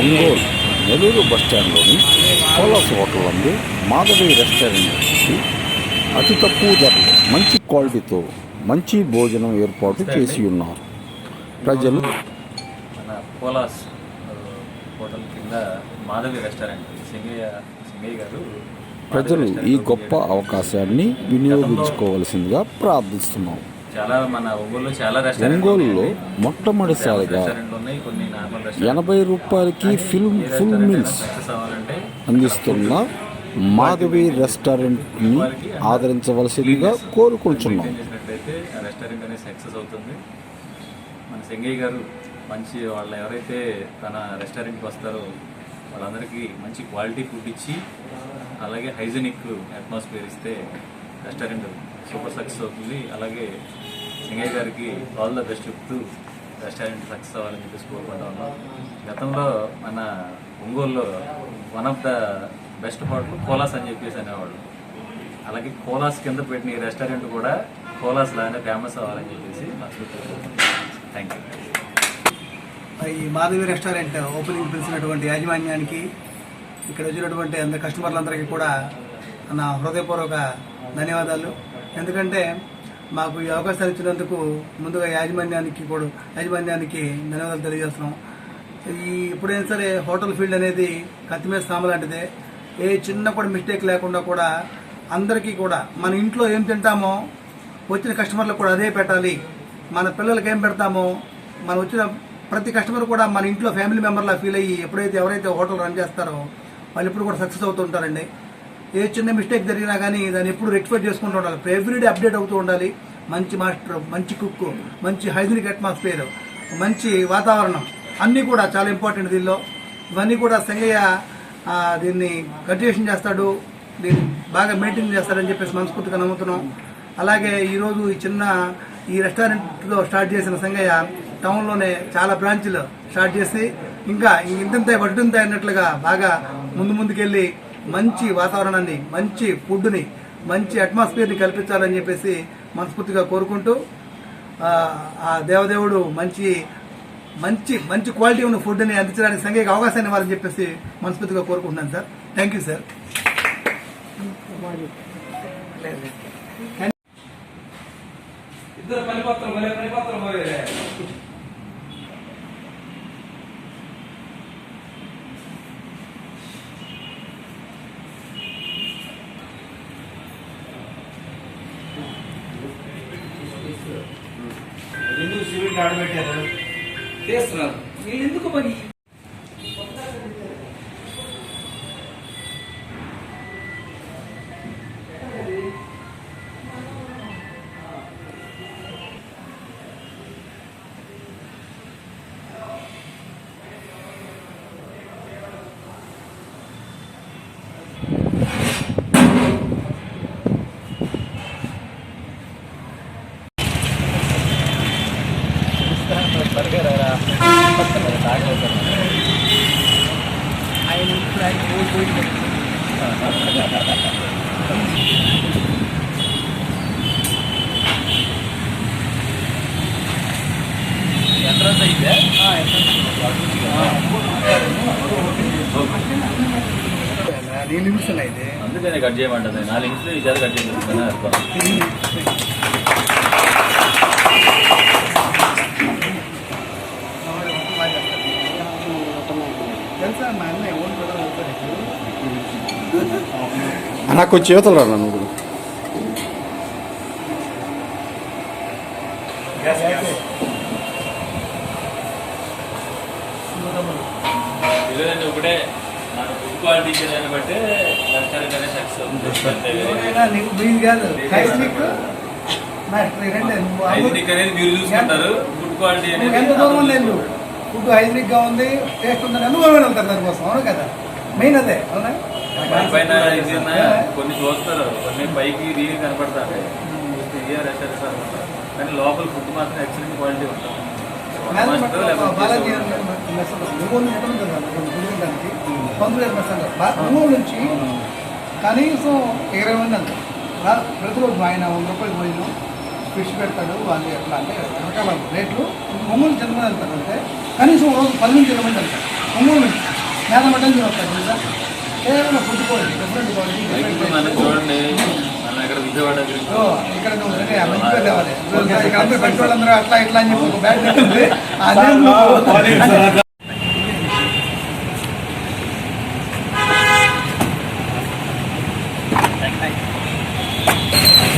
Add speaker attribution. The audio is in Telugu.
Speaker 1: ఒంగోలు నెల్లూరు బస్టాండ్లోని కోలాస్ హోటల్ నందు మాధవి రెస్టారెంట్ అతి తక్కువ ధరలో మంచి క్వాలిటీతో మంచి భోజనం ఏర్పాటు చేసి ఉన్నారు. ప్రజలు
Speaker 2: మన పోలాస్ ఆ, హోటల్ కింద మాధవి రెస్టారెంట్ సింగయ్య సింగయ్య గారు
Speaker 1: ప్రజలు ఈ గొప్ప అవకాశాన్ని వినియోగించుకోవలసిందిగా ప్రార్థిస్తున్నాం.
Speaker 2: చాలా మన ఒంగోలులో చాలా రెస్టారెంట్
Speaker 1: ఒంగోలులో మొట్టమొదటిసారిగా
Speaker 2: రెస్టారెంట్లు ఉన్నాయి కొన్ని నార్మల్ రెస్టారెంట్
Speaker 1: ఎనభై రూపాయలకి ఫిల్మ్ ఫుల్ మీల్స్ అందిస్తున్న మాధవి రెస్టారెంట్ని ఆదరించవలసిందిగా కోరుకుంటున్నాం.
Speaker 2: రెస్టారెంట్ అనేది సక్సెస్ అవుతుంది. మన సింగయ్య గారు మంచి వాళ్ళు ఎవరైతే తన రెస్టారెంట్కి వస్తారో వాళ్ళందరికీ మంచి క్వాలిటీ ఫుడ్ ఇచ్చి అలాగే హైజీనిక్ అట్మాస్ఫియర్ ఇస్తే రెస్టారెంట్ సూపర్ సక్సెస్ అవుతుంది. అలాగే సింగయ్య గారికి ఆల్ ద బెస్ట్ చెప్తూ రెస్టారెంట్ సక్సెస్ అవ్వాలని చెప్పేసి కోరుకుంటా ఉన్నాం. గతంలో మన ఒంగోలులో one of the best hotel Kolas అని చెప్పేసి అనేవాళ్ళు. అలాగే కోలాస్ కింద పెట్టిన ఈ రెస్టారెంట్ కూడా కోలాస్ లాగానే ఫేమస్ అవ్వాలని చెప్పేసి థ్యాంక్ యూ
Speaker 3: ఈ మాధవి రెస్టారెంట్ ఓపెనింగ్ పిలిచినటువంటి యాజమాన్యానికి ఇక్కడ వచ్చినటువంటి అందరి కస్టమర్లందరికీ కూడా నా హృదయపూర్వక ధన్యవాదాలు. ఎందుకంటే మాకు ఈ అవకాశాలు ఇచ్చినందుకు ముందుగా యాజమాన్యానికి కూడా యాజమాన్యానికి ధన్యవాదాలు తెలియజేస్తున్నాం. ఈ ఎప్పుడైనా సరే హోటల్ ఫీల్డ్ అనేది కత్తిమీద సామ లాంటిదే. ఏ చిన్న కూడా మిస్టేక్ లేకుండా కూడా అందరికీ కూడా మన ఇంట్లో ఏం తింటామో వచ్చిన కస్టమర్లకు కూడా అదే పెట్టాలి. మన పిల్లలకి ఏం పెడతామో మన వచ్చిన ప్రతి కస్టమర్ కూడా మన ఇంట్లో ఫ్యామిలీ మెంబర్లా ఫీల్ అయ్యి ఎప్పుడైతే ఎవరైతే హోటల్ రన్ చేస్తారో వాళ్ళు ఇప్పుడు కూడా సక్సెస్ అవుతూ ఉంటారండి. ఏ చిన్న మిస్టేక్ జరిగినా కానీ దాన్ని ఎప్పుడు రెక్టిఫై చేసుకుంటూ ఉండాలి. ఎవ్రీడే అప్డేట్ అవుతూ ఉండాలి. మంచి మాస్టర్ మంచి కుక్ మంచి హైజీనిక్ అట్మాస్ఫియర్ మంచి వాతావరణం. అన్నీ కూడా చాలా ఇంపార్టెంట్ దీనిలో. ఇవన్నీ కూడా సంగయ్య దీన్ని కంటిన్యూషన్ చేస్తాడు. దీన్ని బాగా మెయింటైన్ చేస్తాడని చెప్పేసి మనస్ఫూర్తిగా నమ్ముతున్నాం. అలాగే ఈరోజు ఈ చిన్న ఈ రెస్టారెంట్లో స్టార్ట్ చేసిన సంగయ్య టౌన్లోనే చాలా బ్రాంచ్లు స్టార్ట్ చేసి ఇంకా ఇంతంత వడ్డింత అన్నట్లుగా బాగా ముందు ముందుకెళ్ళి మంచి వాతావరణాన్ని మంచి ఫుడ్ని మంచి అట్మాస్ఫియర్ని కల్పించాలని చెప్పేసి మనస్ఫూర్తిగా కోరుకుంటూ ఆ, దేవదేవుడు మంచి మంచి మంచి క్వాలిటీ ఉన్న ఫుడ్ని అందించడానికి సంఘీయ అవకాశాన్ని ఇవ్వాలని చెప్పేసి మనస్ఫూర్తిగా కోరుకుంటున్నాను సార్. థ్యాంక్ యూ సార్
Speaker 4: ఇద్దరు పనిపత్రం పనిపత్రం ఆడబెట్టారు? చేస్తున్నారు. వీళ్ళు ఎందుకు మరి
Speaker 2: ఎంట్రన్స్ అయితే
Speaker 3: నేను నిమిషం అయితే
Speaker 2: అందుకనే కట్ చేయమంటుంది నాలుగు ఇంచులు ఈ చేత కట్ చేసేస్తాను మీరు. చూసుకుంటారు. ఫుడ్ క్వాలిటీ
Speaker 3: నువ్వు
Speaker 2: అనేది
Speaker 3: ఎంత దూరం లేదు ఫుడ్ హైజీనిక్గా ఉంది టేస్ట్ ఉందని అనుభవం వెళ్తారు దానికోసం అవును కదా? మెయిన్ అదే అవునా?
Speaker 2: పై పైన ఇది కొన్ని చూస్తారు. కొన్ని పైకి రెస్టారెంట్స్ అనుకుంటారు కానీ లోపల ఫుడ్ మాత్రం ఎక్సలెంట్ క్వాలిటీ ఉంటుంది.
Speaker 3: ఒంగోలు నుంచి అంటారు. ఒంగోలు నుంచి కనీసం ఇరవై మంది అంటారు ప్రతిరోజు ఆయన వంద రూపాయలు భోజనం ఫిష్ పెడతాడు వాళ్ళు ఎట్లా అంటే రకరకాల రేట్లు. ఒంగోలు నుంచి ఎంతమంది వెళ్తారు అంటే కనీసం రోజు పది నుంచి ఇరవై మంది వెళ్తారు. అమూల్ నేల మటన్ చూడొస్తారు
Speaker 2: ఇప్పుడు మనం చూడండి మనం ఇక్కడ విజయవాడ
Speaker 3: ఇక్కడ అట్లా ఇట్లా Thank you.